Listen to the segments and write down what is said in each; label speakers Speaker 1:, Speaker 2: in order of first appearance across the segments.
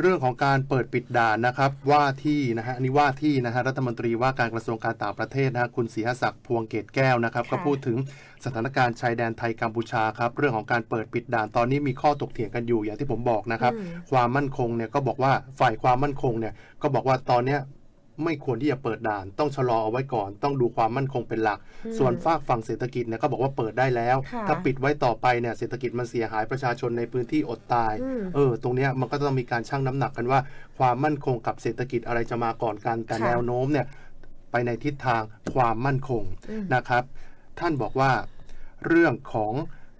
Speaker 1: เรื่องของการเปิดปิดด่านนะครับว่าที่นะฮะอันนี่ว่าที่นะฮะรัฐมนตรีว่าการกระทรวงการต่างประเทศนะฮะคุณศรีหศักดิ์พวงเกตแก้วนะครับ
Speaker 2: ค่ะ
Speaker 1: ก็พูดถึงสถานการณ์ชายแดนไทยกัมพูชาครับเรื่องของการเปิดปิดด่านตอนนี้มีข้อตกเถียงกันอยู่อย่างที่ผมบอกนะครับ
Speaker 2: อืม
Speaker 1: ความมั่นคงเนี่ยก็บอกว่าฝ่ายความมั่นคงเนี่ยก็บอกว่าตอนเนี้ย ไม่ควรที่จะเปิดด่าน ต้องชะลอเอาไว้ก่อน ต้องดูความมั่นคงเป็นหลัก
Speaker 2: อืม
Speaker 1: ส่วนฝากฝั่งเศรษฐกิจเนี่ยก็บอกว่าเปิดได้แล้ว
Speaker 2: ค่ะ
Speaker 1: ถ้าปิดไว้ต่อไปเนี่ยเศรษฐกิจมันเสียหายประชาชนในพื้นที่อดตาย
Speaker 2: อืม
Speaker 1: เออ ตรงเนี้ยมันก็ต้องมีการชั่งน้ำหนักกันว่า ความมั่นคงกับเศรษฐกิจอะไรจะมาก่อนกันแต่
Speaker 2: ค่ะ
Speaker 1: แนวโน้มเนี่ยไปในทิศทางความมั่นคง
Speaker 2: อืม
Speaker 1: นะครับ ท่านบอกว่าเรื่องของ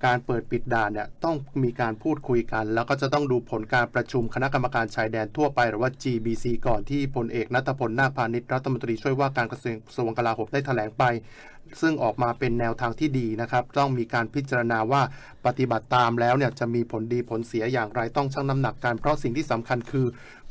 Speaker 1: การเปิดปิดด่านเนี่ยต้องมีการพูดคุยกัน แล้วก็จะต้องดูผลการประชุมคณะกรรมการชายแดนทั่วไปหรือว่า GBC ก่อนที่พลเอกนัทพลนาคพาณิชย์รัฐมนตรีช่วยว่าการกระทรวงกระทรวงกลาโหมได้แถลงไป ซึ่งออกมาเป็นแนวทางที่ดีนะครับ ต้องมีการพิจารณาว่าปฏิบัติตามแล้วเนี่ยจะมีผลดีผลเสียอย่างไรต้องชั่งน้ำหนักกัน เพราะสิ่งที่สำคัญคือ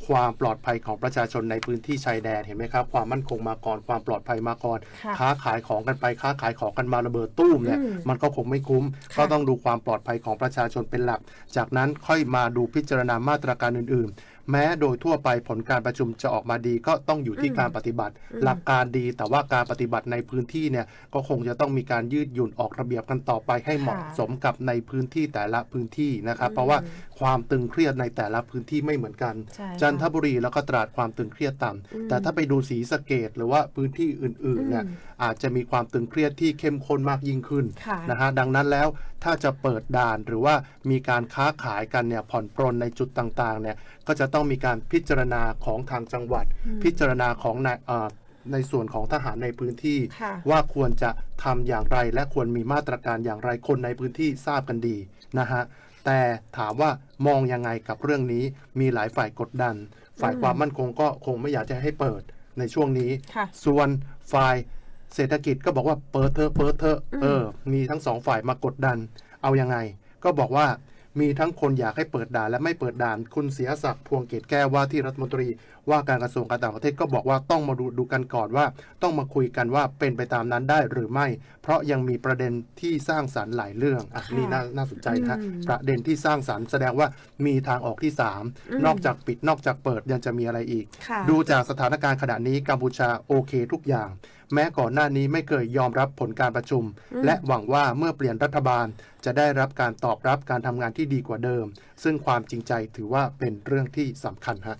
Speaker 1: ความปลอดภัยของประชาชนในพื้นที่ชายแดนเห็นไหมครับ ความมั่นคงมาก่อนความปลอดภัยมาก่อน
Speaker 2: ค่ะ
Speaker 1: ค้าขายของกันไปค้าขายของกันมาระเบิดตู้มเนี่ย
Speaker 2: อืม
Speaker 1: มันก็คงไม่คุ้ม
Speaker 2: ค่ะ
Speaker 1: ก็ต้องดูความปลอดภัยของประชาชนเป็นหลัก จากนั้นค่อยมาดูพิจารณามาตรการอื่น ๆ แม้โดยทั่วไปผลการประชุมจะออกมาดีก็ต้องอยู่ที่
Speaker 2: อืม
Speaker 1: การปฏิบัติ
Speaker 2: อืม
Speaker 1: หลักการดีแต่ว่าการปฏิบัติในพื้นที่เนี่ยก็คงจะต้องมีการยืดหยุ่นออกระเบียบกันต่อไปให้เหมาะสมกับในพื้นที่แต่ละพื้นที่นะครับ เพราะว่าความตึงเครียดในแต่ละพื้นที่ไม่เหมือนกัน
Speaker 2: ใช่ค่ะ
Speaker 1: จันทบุรีแล้วก็ตราดความตึงเครียดต่ำ
Speaker 2: อืม
Speaker 1: แต่ถ้าไปดูสีสะเกตหรือว่าพื้นที่อื่นๆเนี่ย
Speaker 2: อืม
Speaker 1: อาจจะมีความตึงเครียดที่เข้มข้นมากยิ่งขึ้น
Speaker 2: ค่ะ
Speaker 1: นะฮะดังนั้นแล้วถ้าจะเปิดด่านหรือว่ามีการค้าขายกันเนี่ยผ่อนปรนในจุดต่างๆเนี่ยก็จะต้องมีการพิจารณาของทางจังหวัด
Speaker 2: อืม
Speaker 1: พิจารณาของในเอ่อในส่วนของทหารในพื้นที่
Speaker 2: ค่ะ
Speaker 1: ว่าควรจะทำอย่างไรและควรมีมาตรการอย่างไรคนในพื้นที่ทราบกันดีนะฮะแต่ถามว่ามองยังไงกับเรื่องนี้มีหลายฝ่ายกดดัน ฝ่าย
Speaker 2: อืม
Speaker 1: ความมั่นคงก็คงไม่อยากจะให้เปิดในช่วงนี้
Speaker 2: ค่ะ
Speaker 1: ส่วนฝ่ายเศรษฐกิจก็บอกว่าเปิดเถอะเปิดเถอะ
Speaker 2: อืม
Speaker 1: เออ มีทั้งสองฝ่ายมากดดัน เอายังไง ก็บอกว่า มีทั้งคนอยากให้เปิดด่านและไม่เปิดด่าน คุณเสียศักดิ์พวงเกตแก้วว่าที่รัฐมนตรี ว่าการกระทรวงการต่างประเทศก็บอกว่าต้องมาดูดูกันก่อนว่า ต้องมาคุยกันว่าเป็นไปตามนั้นได้หรือไม่ เพราะยังมีประเด็นที่สร้างสรรค์หลายเรื่องอะ
Speaker 2: ค่ะ
Speaker 1: นี่น่าน่าสนใจนะฮะ
Speaker 2: อืม
Speaker 1: ประเด็นที่สร้างสรรค์แสดงว่ามีทางออกที่สาม
Speaker 2: อืม
Speaker 1: นอกจากปิดนอกจากเปิดยังจะมีอะไรอีก
Speaker 2: ค่ะ
Speaker 1: ดูจากสถานการณ์ขณะนี้กัมพูชาโอเคทุกอย่างแม้ก่อนหน้านี้ไม่เคยยอมรับผลการประชุม
Speaker 2: อืม
Speaker 1: และหวังว่าเมื่อเปลี่ยนรัฐบาลจะได้รับการตอบรับการทำงานที่ดีกว่าเดิม ซึ่งความจริงใจถือว่าเป็นเรื่องที่สำคัญฮะ